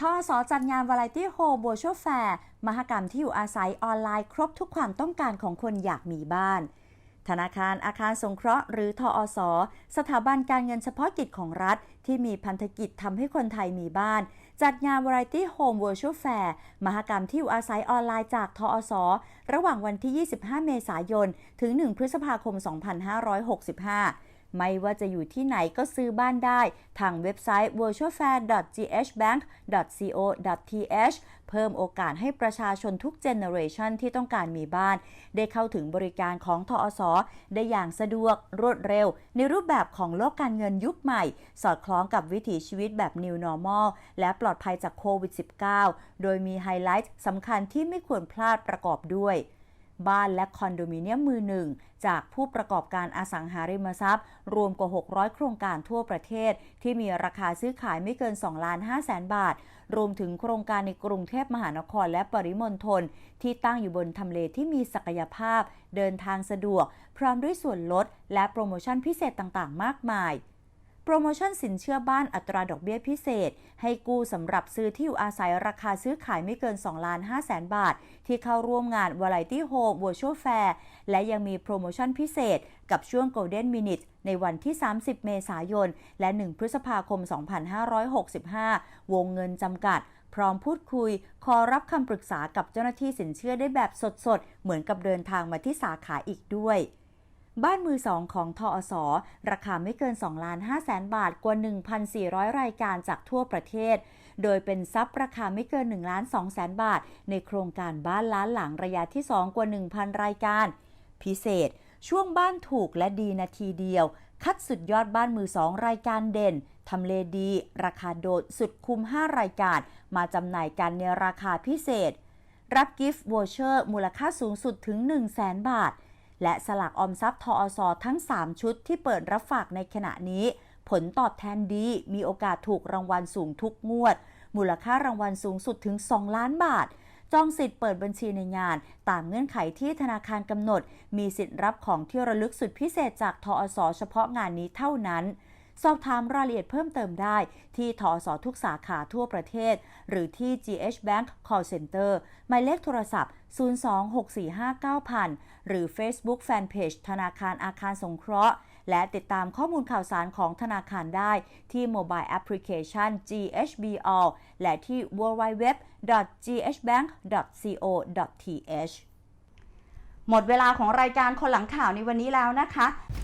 ทอสอจัดงานวาไรตี้โฮบัวชัวแฟร์มหกรรมที่อยู่อาศัยออนไลน์ครบทุกความต้องการของคนอยากมีบ้าน ธนาคารอาคารสงเคราะห์หรือทออสสถาบันการเงินเฉพาะกิจของรัฐ ที่มีพันธกิจทำให้คนไทยมีบ้าน จัดงาน Variety Home Virtual Fair มหกรรมที่อยู่อาศัยออนไลน์จากทออสระหว่างวันที่ 25 เมษายน ถึง 1 พฤษภาคม 2565 ไม่ว่าจะอยู่ที่ไหนก็ซื้อบ้านได้ ทางเว็บไซต์ virtualfair.ghbank.co.th เพิ่มโอกาสให้ประชาชนทุกเจเนอเรชันที่ต้องการมีบ้าน ได้เข้าถึงบริการของทอสได้อย่างสะดวกรวดเร็ว ในรูปแบบของโลกการเงินยุคใหม่ สอดคล้องกับวิถีชีวิตแบบ New Normal และปลอดภัยจากโควิด -19 โดยมีไฮไลท์สำคัญที่ไม่ควรพลาดประกอบด้วย บ้านและคอนโดมิเนียมมือหนึ่ง จากผู้ประกอบการอสังหาริมทรัพย์ รวมกว่า 600 โครงการทั่วประเทศ ที่มีราคาซื้อขายไม่เกิน 2 ล้าน5แสนบาท รวมถึงโครงการในกรุงเทพมหานครและปริมณฑลที่ตั้งอยู่บนทำเลที่มีศักยภาพ เดินทางสะดวก พร้อมด้วยส่วนลด และโปรโมชั่นพิเศษต่างๆ มากมาย โปรโมชั่นสินเชื่อบ้านอัตราดอกเบี้ยพิเศษ ให้กู้สำหรับซื้อที่อยู่อาศัยราคาซื้อขายไม่เกิน 2 ล้าน5แสนบาท ที่เข้าร่วมงาน Variety Home Virtual Fair และยังมีโปรโมชั่นพิเศษกับช่วง Golden Minute ในวันที่ 30 เมษายน และ 1 พฤษภาคม 2565 วงเงินจำกัด พร้อมพูดคุย ขอรับคำปรึกษากับเจ้าหน้าที่สินเชื่อได้แบบสดๆ เหมือนกับเดินทางมาที่สาขาอีกด้วย บ้านมือสองของทอสอราคาไม่เกิน2ล้าน5แสนบาทกว่า 1,400 รายการจากทั่วประเทศ โดยเป็นซับราคาไม่เกิน1ล้าน2แสนบาท ในโครงการบ้านล้านหลังระยะที่ 2 กว่า 1,000 รายการ พิเศษ ช่วงบ้านถูกและดีนาทีเดียว คัดสุดยอดบ้านมือสองรายการเด่นทำเลดี ราคาโดดสุดคุ้ม 5 รายการ มาจำหน่ายกันในราคาพิเศษ รับกิฟต์วอเชอร์มูลค่าสูงสุดถึง 1 0 0 0 0แสนบาท และสลากออมทรัพย์ทออสทั้ง 3 ชุดที่เปิดรับฝากในขณะนี้ ผลตอบแทนดี มีโอกาสถูกรางวัลสูงทุกงวด มูลค่ารางวัลสูงสุดถึง 2 ล้านบาท จองสิทธิ์เปิดบัญชีในงาน ตามเงื่อนไขที่ธนาคารกำหนด มีสิทธิ์รับของที่ระลึกสุดพิเศษจากทอสเฉพาะงานนี้เท่านั้น สอบถามรายละเอียดเพิ่มเติมได้ ที่ทอสทุกสาขาทั่วประเทศ หรือที่ GH Bank Call Center หมายเลขโทรศัพท์ 026459000 หรือ Facebook Fanpage ธนาคารอาคารสงเคราะห์ และติดตามข้อมูลข่าวสารของธนาคารได้ที่ Mobile Application GHBall และที่ www.ghbank.co.th หมดเวลาของรายการคนหลังข่าวในวันนี้แล้วนะคะ